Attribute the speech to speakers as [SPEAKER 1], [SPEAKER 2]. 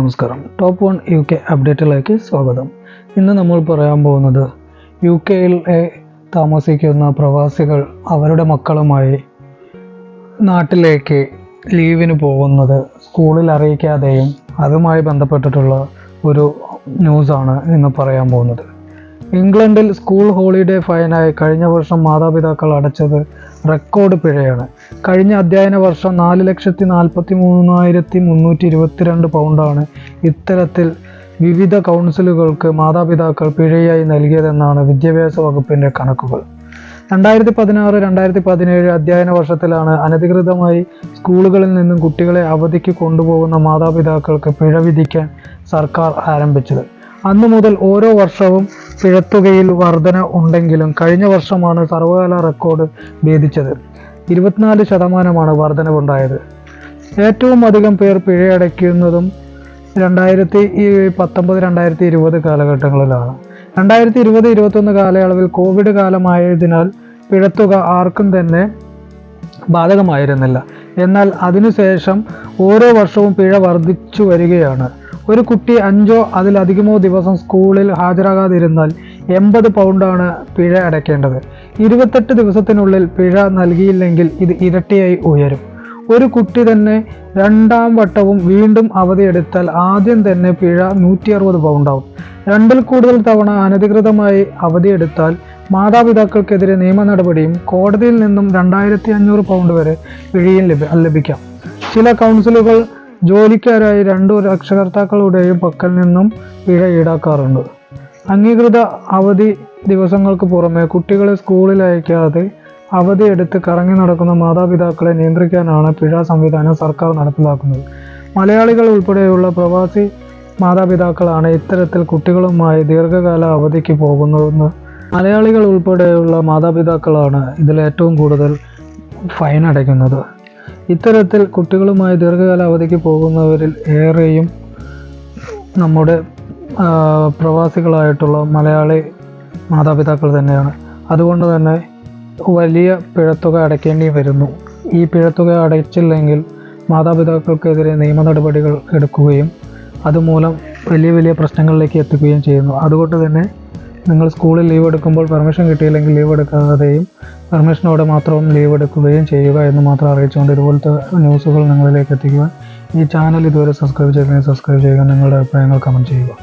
[SPEAKER 1] നമസ്കാരം. Top one U K അപ്ഡേറ്റിലേക്ക് സ്വാഗതം. ഇന്ന് നമ്മൾ പറയാൻ പോകുന്നത് യു കെയിൽ താമസിക്കുന്ന പ്രവാസികൾ അവരുടെ മക്കളുമായി നാട്ടിലേക്ക് ലീവിന് പോകുന്നത് സ്കൂളിൽ അറിയിക്കാതെയും അതുമായി ബന്ധപ്പെട്ടിട്ടുള്ള ഒരു ന്യൂസാണ് ഇന്ന് പറയാൻ പോകുന്നത്. ഇംഗ്ലണ്ടിൽ സ്കൂൾ ഹോളിഡേ ഫൈനായി കഴിഞ്ഞ വർഷം മാതാപിതാക്കൾ അടച്ചത് റെക്കോർഡ് പിഴയാണ്. കഴിഞ്ഞ അധ്യയന വർഷം നാല് ലക്ഷത്തി നാൽപ്പത്തി മൂന്നായിരത്തി മുന്നൂറ്റി ഇരുപത്തിരണ്ട് പൗണ്ടാണ് ഇത്തരത്തിൽ വിവിധ കൗൺസിലുകൾക്ക് മാതാപിതാക്കൾ പിഴയായി നൽകിയതെന്നാണ് വിദ്യാഭ്യാസ വകുപ്പിന്റെ കണക്കുകൾ. രണ്ടായിരത്തി പതിനാറ് രണ്ടായിരത്തി പതിനേഴ് അധ്യയന വർഷത്തിലാണ് അനധികൃതമായി സ്കൂളുകളിൽ നിന്നും കുട്ടികളെ അവധിക്ക് കൊണ്ടുപോകുന്ന മാതാപിതാക്കൾക്ക് പിഴ വിധിക്കാൻ സർക്കാർ ആരംഭിച്ചത്. അന്നു മുതൽ ഓരോ വർഷവും പിഴത്തുകയിൽ വർധന ഉണ്ടെങ്കിലും കഴിഞ്ഞ വർഷമാണ് സർവകാല റെക്കോർഡ് ഭേദിച്ചത്. ഇരുപത്തിനാല് ശതമാനമാണ് വർധനവുണ്ടായത്. ഏറ്റവും അധികം പേർ പിഴയടയ്ക്കുന്നതും രണ്ടായിരത്തി പത്തൊമ്പത് രണ്ടായിരത്തി ഇരുപത് കാലഘട്ടങ്ങളിലാണ്. രണ്ടായിരത്തി ഇരുപത് ഇരുപത്തൊന്ന് കാലയളവിൽ കോവിഡ് കാലമായതിനാൽ പിഴത്തുക ആർക്കും തന്നെ ബാധകമായിരുന്നില്ല. എന്നാൽ അതിനുശേഷം ഓരോ വർഷവും പിഴ വർദ്ധിച്ചു വരികയാണ് ഒരു കുട്ടി അഞ്ചോ അതിലധികമോ ദിവസം സ്കൂളിൽ ഹാജരാകാതിരുന്നാൽ എൺപത് പൗണ്ടാണ് പിഴ അടയ്ക്കേണ്ടത്. ഇരുപത്തെട്ട് ദിവസത്തിനുള്ളിൽ പിഴ നൽകിയില്ലെങ്കിൽ ഇത് ഇരട്ടിയായി ഉയരും. ഒരു കുട്ടി തന്നെ രണ്ടാം വട്ടവും വീണ്ടും അവധിയെടുത്താൽ ആദ്യം തന്നെ പിഴ നൂറ്റി അറുപത് പൗണ്ടാവും. രണ്ടിൽ കൂടുതൽ തവണ അനധികൃതമായി അവധിയെടുത്താൽ മാതാപിതാക്കൾക്കെതിരെ നിയമ നടപടിയും കോടതിയിൽ നിന്നും രണ്ടായിരത്തി അഞ്ഞൂറ് പൗണ്ട് വരെ പിഴയും ലഭിക്കാം. ചില കൗൺസിലുകൾ ജോലിക്കാരായി രണ്ടു രക്ഷകർത്താക്കളുടെയും പക്കൽ നിന്നും പിഴ ഈടാക്കാറുണ്ട്. അംഗീകൃത അവധി ദിവസങ്ങൾക്ക് പുറമെ കുട്ടികളെ സ്കൂളിൽ അയക്കാതെ അവധി എടുത്ത് കറങ്ങി നടക്കുന്ന മാതാപിതാക്കളെ നിയന്ത്രിക്കാനാണ് പിഴ സംവിധാനം സർക്കാർ നടപ്പിലാക്കുന്നത്. മലയാളികൾ ഉൾപ്പെടെയുള്ള പ്രവാസി മാതാപിതാക്കളാണ് ഇത്തരത്തിൽ കുട്ടികളുമായി ദീർഘകാല അവധിക്ക് പോകുന്നതെന്ന് മലയാളികൾ ഉൾപ്പെടെയുള്ള മാതാപിതാക്കളാണ് ഇതിൽ ഏറ്റവും കൂടുതൽ ഫൈൻ അടയ്ക്കുന്നത്. ഇത്തരത്തിൽ കുട്ടികളുമായി ദീർഘകാല അവധിക്ക് പോകുന്നവരിൽ ഏറെയും നമ്മുടെ പ്രവാസികളായിട്ടുള്ള മലയാളി മാതാപിതാക്കൾ തന്നെയാണ്. അതുകൊണ്ട് തന്നെ വലിയ പിഴത്തുക അടയ്ക്കേണ്ടി വരുന്നു. ഈ പിഴത്തുക അടച്ചില്ലെങ്കിൽ മാതാപിതാക്കൾക്കെതിരെ നിയമ നടപടികൾ എടുക്കുകയും അതുമൂലം വലിയ വലിയ പ്രശ്നങ്ങളിലേക്ക് എത്തുകയും ചെയ്യുന്നു. അതുകൊണ്ട് തന്നെ നിങ്ങൾ സ്കൂളിൽ ലീവ് എടുക്കുമ്പോൾ പെർമിഷൻ കിട്ടിയില്ലെങ്കിൽ ലീവ് എടുക്കാതെയും പെർമിഷനോടെ മാത്രം ലീവ് എടുക്കുകയും ചെയ്യുക എന്ന് മാത്രം അറിയിച്ചുകൊണ്ട് ഇതുപോലത്തെ ന്യൂസുകൾ നിങ്ങളിലേക്ക് എത്തിക്കുക. ഈ ചാനൽ ഇതുവരെ സബ്സ്ക്രൈബ് ചെയ്തിട്ടുണ്ടെങ്കിൽ സബ്സ്ക്രൈബ് ചെയ്യുക. നിങ്ങളുടെ അഭിപ്രായങ്ങൾ കമന്റ് ചെയ്യുക.